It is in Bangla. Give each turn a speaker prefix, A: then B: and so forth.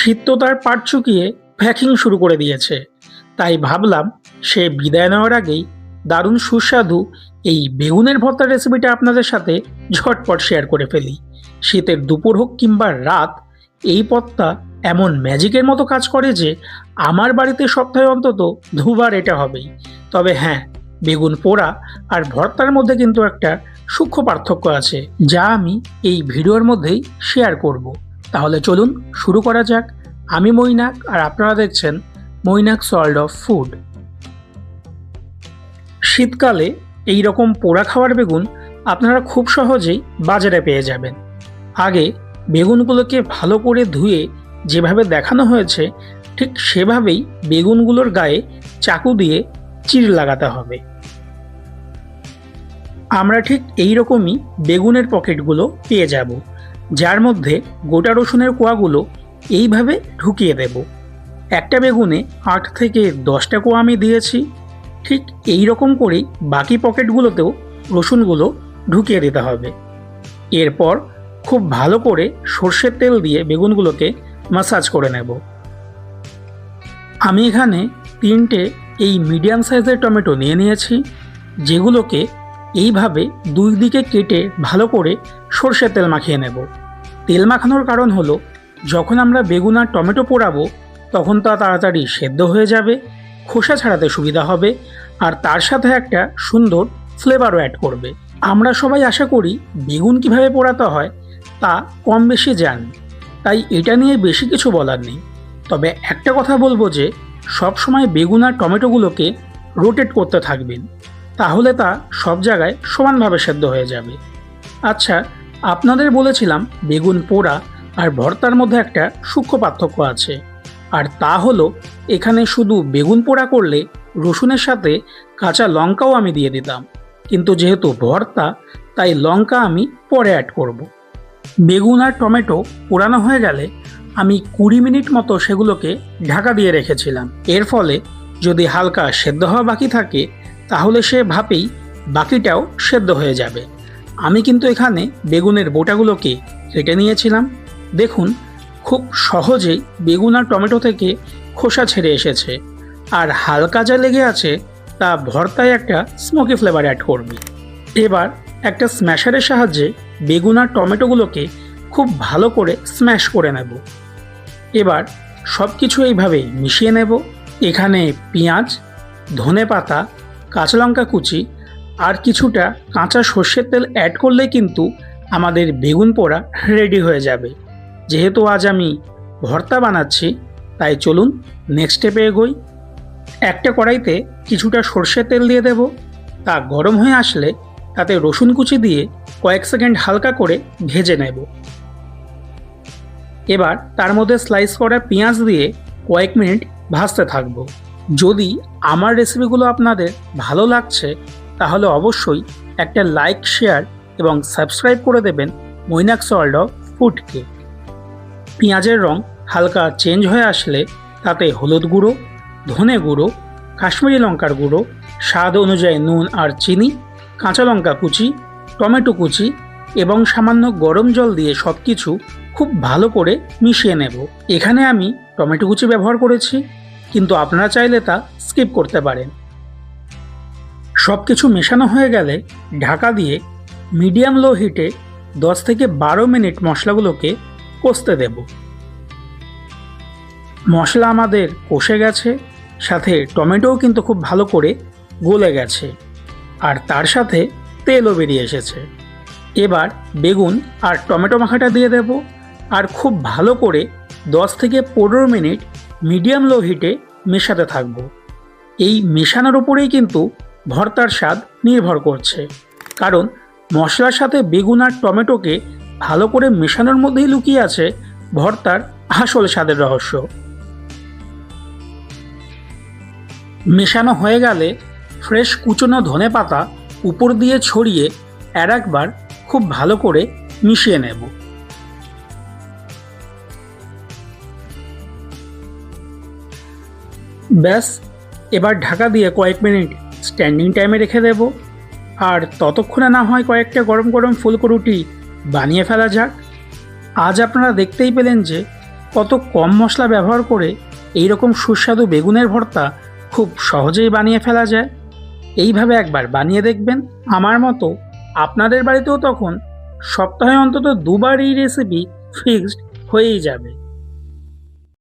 A: শীত তার পাট চুকিয়ে প্যাকিং শুরু করে দিয়েছে। তাই ভাবলাম সে বিদায় নেওয়ার আগেই দারুণ সুস্বাদু এই বেগুনের ভর্তা রেসিপিটা আপনাদের সাথে ঝটপট শেয়ার করে ফেলি। শীতের দুপুর হোক কিংবা রাত, এই পদটা এমন ম্যাজিকের মতো কাজ করে যে আমার বাড়িতে সপ্তাহে অন্তত দুবার এটা হবেই। তবে হ্যাঁ বেগুন পোড়া আর ভর্তার মধ্যে কিন্তু একটা সূক্ষ্ম পার্থক্য আছে, যা আমি এই ভিডিওর মধ্যেই শেয়ার করব। তাহলে চলুন শুরু করা যাক। আমি মৈনাক আর আপনারা দেখছেন মৈনাক সল্ট অফ ফুড। শীতকালে এই রকম পোড়া খাওয়ার বেগুন আপনারা খুব সহজেই বাজারে পেয়ে যাবেন। আগে বেগুনগুলোকে ভালো করে ধুয়ে যেভাবে দেখানো হয়েছে, ঠিক সেভাবেই বেগুনগুলোর গায়ে চাকু দিয়ে চির লাগাতে হবে। আমরা ঠিক এই রকমই বেগুনের পকেটগুলো পেয়ে যাব। যার মধ্যে গোটা রসুনের কোয়াগুলো এইভাবে ঢুকিয়ে দেব। একটা বেগুনে আট থেকে দশটা কোয়া আমি দিয়েছি। ঠিক এই রকম করেই বাকি পকেটগুলোতেও রসুনগুলো ঢুকিয়ে দিতে হবে। এরপর খুব ভালো করে সর্ষের তেল দিয়ে বেগুনগুলোকে মাসাজ করে নেব। আমি এখানে তিনটে এই মিডিয়াম সাইজের টমেটো নিয়ে নিয়েছি, যেগুলোকে এইভাবে দুই দিকে কেটে ভালো করে সর্ষের তেল মাখিয়ে নেব। তেল মাখানোর কারণ হলো, যখন আমরা বেগুন আর টমেটো পোড়াবো, তখন তা তাড়াতাড়ি সেদ্ধ হয়ে যাবে, খোসা ছাড়াতে সুবিধা হবে, আর তার সাথে একটা সুন্দর ফ্লেভারও অ্যাড করবে। আমরা সবাই আশা করি বেগুন কীভাবে পোড়াতে হয় তা কম বেশি জানি, তাই এটা নিয়ে বেশি কিছু বলার নেই। তবে একটা কথা বলব যে, সব সময় বেগুন আর টমেটোগুলোকে রোটেট করতে থাকবেন, তাহলে তা সব জায়গায় সমানভাবে সেদ্ধ হয়ে যাবে। আচ্ছা আপনাদের বলেছিলাম বেগুন পোড়া আর ভর্তার মধ্যে একটা সূক্ষ্ম পার্থক্য আছে। আর তা হলো, এখানে শুধু বেগুন পোড়া করলে রসুনের সাথে কাঁচা লঙ্কাও আমি দিয়ে দিতাম। কিন্তু যেহেতু ভর্তা, তাই লঙ্কা আমি পরে অ্যাড করব। বেগুন আর টমেটো পোড়ানো হয়ে গেলে আমি কুড়ি মিনিট মতো সেগুলোকে ঢাকা দিয়ে রেখেছিলাম। এর ফলে যদি হালকা সেদ্ধ হওয়া বাকি থাকে, তাহলে সে ভাপেই বাকিটাও সেদ্ধ হয়ে যাবে। আমি কিন্তু এখানে বেগুনের বোটাগুলোকে কেটে নিয়েছিলাম। দেখুন, খুব সহজেই বেগুন আর টমেটো থেকে খোসা ছেড়ে এসেছে। আর হালকা যা লেগে আছে, তা ভর্তায় একটা স্মোকি ফ্লেভার অ্যাড করবে। এবার একটা স্ম্যাশারের সাহায্যে বেগুন আর টমেটোগুলোকে খুব ভালো করে স্ম্যাশ করে নেব। এবার সব কিছু এইভাবে মিশিয়ে নেব। এখানে পেঁয়াজ ধনে পাতা কাঁচা লঙ্কা কুচি আর কিছুটা কাঁচা সর্ষের তেল অ্যাড করলে কিন্তু আমাদের বেগুন পোড়া রেডি হয়ে যাবে। যেহেতু আজ আমি ভর্তা বানাচ্ছি, তাই চলুন নেক্সট স্টেপে এগোই। একটা কড়াইতে কিছুটা সর্ষের তেল দিয়ে দেব। তা গরম হয়ে আসলে তাতে রসুন কুচি দিয়ে কয়েক সেকেন্ড হালকা করে ভেজে নেব। এবার তার মধ্যে স্লাইস করা পেঁয়াজ দিয়ে কয়েক মিনিট ভাজতে থাকব। যদি আমার রেসিপিগুলো আপনাদের ভালো লাগছে তাহলে অবশ্যই একটা লাইক শেয়ার এবং সাবস্ক্রাইব করে দেবেন মৈনাক সল্ট অফ ফুডকে পেঁয়াজের রং হালকা চেঞ্জ হয়ে আসলে তাতে হলুদ গুঁড়ো, ধনে গুঁড়ো, কাশ্মীরি লঙ্কার গুঁড়ো, স্বাদ অনুযায়ী নুন আর চিনি, কাঁচা লঙ্কা কুচি, টমেটো কুচি এবং সামান্য গরম জল দিয়ে সব কিছু খুব ভালো করে মিশিয়ে নেব। এখানে আমি টমেটো কুচি ব্যবহার করেছি, কিন্তু আপনারা চাইলে তা স্কিপ করতে পারেন। সব কিছু মেশানো হয়ে গেলে ঢাকা দিয়ে মিডিয়াম লো হিটে দশ থেকে বারো মিনিট মশলাগুলোকে কষতে দেব। মশলা আমাদের কষে গেছে, সাথে টমেটোও কিন্তু খুব ভালো করে গলে গেছে, আর তার সাথে তেলও বেরিয়ে এসেছে। এবার বেগুন আর টমেটো মাখাটা দিয়ে দেব, আর খুব ভালো করে দশ থেকে পনেরো মিনিট মিডিয়াম লো হিটে মেশাতে থাকব। এই মেশানোর উপরেই কিন্তু ভর্তার স্বাদ নির্ভর করছে। কারণ মশলার সাথে বেগুন আর টমেটোকে ভালো করে মেশানোর মধ্যেই লুকিয়ে আছে ভর্তার আসল স্বাদের রহস্য। মেশানো হয়ে গেলে ফ্রেশ কুচনো ধনে পাতা উপর দিয়ে ছড়িয়ে আর একবার খুব ভালো করে মিশিয়ে নেব। ব্যাস, এবার ঢাকা দিয়ে কয়েক মিনিট স্ট্যান্ডিং টাইমে রেখে দেব। আর ততক্ষণে না হয় কয়েকটা গরম গরম ফুলকো রুটি বানিয়ে ফেলা যাক। আজ আপনারা দেখতেই পেলেন যে কত কম মশলা ব্যবহার করে এই রকম সুস্বাদু বেগুনের ভর্তা খুব সহজেই বানিয়ে ফেলা যায়। এইভাবে একবার বানিয়ে দেখবেন। আমার মতো আপনাদের বাড়িতেও তখন সপ্তাহে অন্তত দুবার এই রেসিপি ফিক্সড হয়েই যাবে।